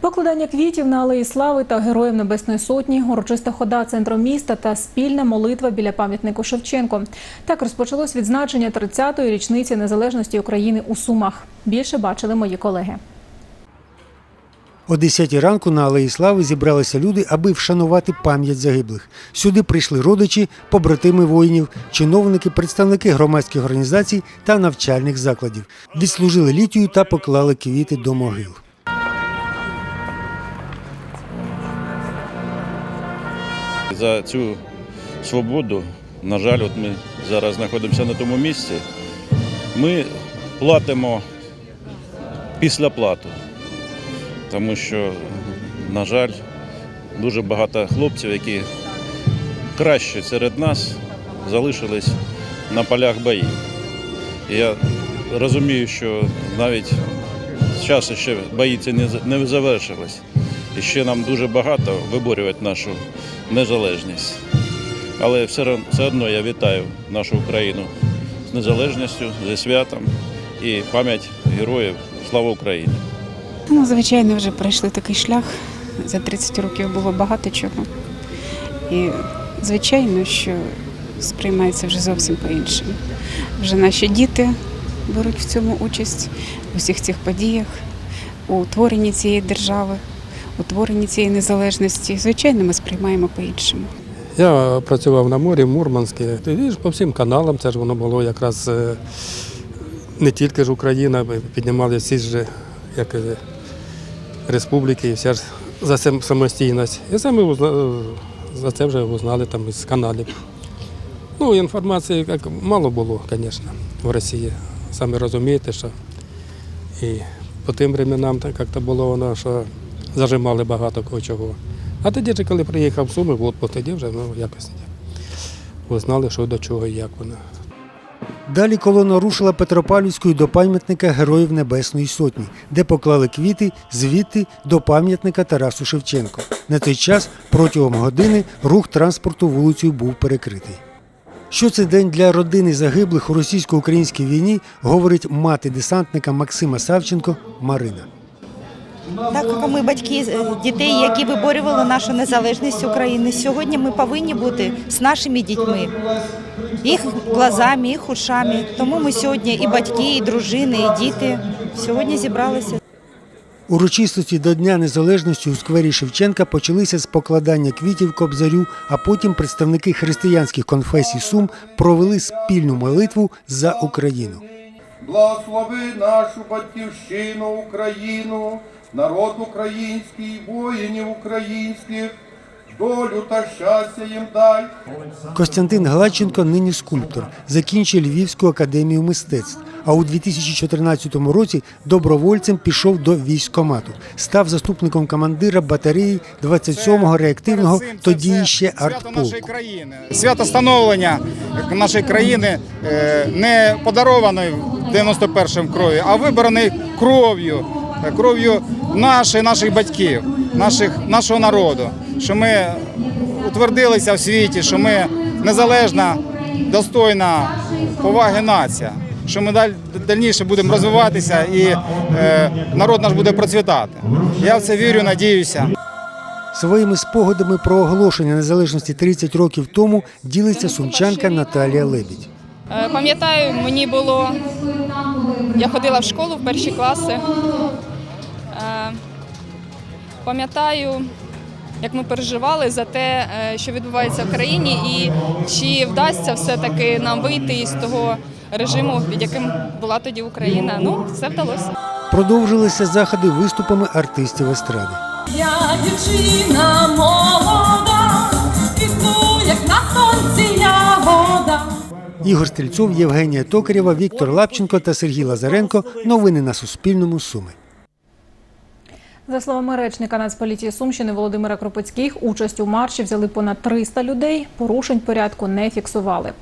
Покладання квітів на алеї слави та героїв Небесної Сотні, урочиста хода центром міста та спільна молитва біля пам'ятнику Шевченко. Так розпочалось відзначення 30-ї річниці незалежності України у Сумах. Більше бачили мої колеги. О 10 ранку на Алеї Слави зібралися люди, аби вшанувати пам'ять загиблих. Сюди прийшли родичі, побратими воїнів, чиновники, представники громадських організацій та навчальних закладів. Відслужили літію та поклали квіти до могил. За цю свободу, на жаль, от ми зараз знаходимося на тому місці. Ми платимо після плату, тому що, на жаль, дуже багато хлопців, які краще серед нас залишились на полях боїв. Я розумію, що навіть зараз ще бої не завершились. І ще нам дуже багато виборювати нашу незалежність. Але все, все одно я вітаю нашу Україну з незалежністю, зі святом і пам'ять героїв. Слава Україні! Ну, звичайно, вже пройшли такий шлях. За 30 років було багато чого. І звичайно, що сприймається вже зовсім по-іншому. Вже наші діти беруть в цьому участь у всіх цих подіях, у творенні цієї держави, у творенні цієї незалежності. Звичайно, ми сприймаємо по-іншому. Я працював на морі в Мурманську. І по всім каналам це ж воно було якраз е, не тільки ж Україна, ми піднімали всі ж як е, республіки, і вся ж за сам- самостійність. І це ми за це вже узнали там із каналів. Ну, інформації як мало було, звісно, в Росії. Самі розумієте, що і по тим временам так як то було воно, що зажимали багато кого чого. А тоді, ж, коли приїхав в Суми, от по тоді вже ну, якось узнали, що до чого і як воно. Далі колона рушила Петропавлівською до пам'ятника Героїв Небесної Сотні, де поклали квіти звідти до пам'ятника Тарасу Шевченко. На той час протягом години рух транспорту вулицею був перекритий. Що це день для родини загиблих у російсько-українській війні, говорить мати десантника Максима Савченко Марина. Так як ми батьки е, дітей, які виборювали нашу незалежність України. Сьогодні ми повинні бути з нашими дітьми, їх глазами, їх ушами. Тому ми сьогодні і батьки, і дружини, і діти сьогодні зібралися. Урочистості до Дня Незалежності у сквері Шевченка почалися з покладання квітів кобзарю, а потім представники християнських конфесій Сум провели спільну молитву за Україну. Благослови нашу батьківщину, Україну, народ український, воїнів українських, долю та щастя їм дай. Костянтин Гладченко нині скульптор, закінчив Львівську академію мистецтв. А у 2014 році добровольцем пішов до військкомату, став заступником командира батареї 27-го реактивного, тоді ще свято нашої артполку. країни. Свято становлення нашої країни е, не подарованої в 91-му крові, а вибраний кров'ю, е, кров'ю наших, наших батьків, наших, нашого народу. Що ми утвердилися в світі, що ми незалежна, достойна поваги нація. Що ми даль, дальніше будемо розвиватися і е, народ наш буде процвітати. Я в це вірю, надіюся. Своїми спогадами про оголошення незалежності 30 років тому ділиться сумчанка Наталія Лебідь. Е, Пам'ятаю, мені було. Я ходила в школу в перші класи. Пам'ятаю, як ми переживали за те, е, що відбувається в країні, і чи вдасться все-таки нам вийти із того режиму, під яким була тоді Україна. Ну, все вдалося. Продовжилися заходи виступами артистів естради. Я дівчина молода, квітну, як на сонці ягода. Ігор Стрільцов, Євгенія Токарєва, Віктор Лапченко та Сергій Лазаренко. Новини на Суспільному. Суми. За словами речника Нацполіції Сумщини Володимира Кропицьких, участь у марші взяли понад 300 людей. Порушень порядку не фіксували.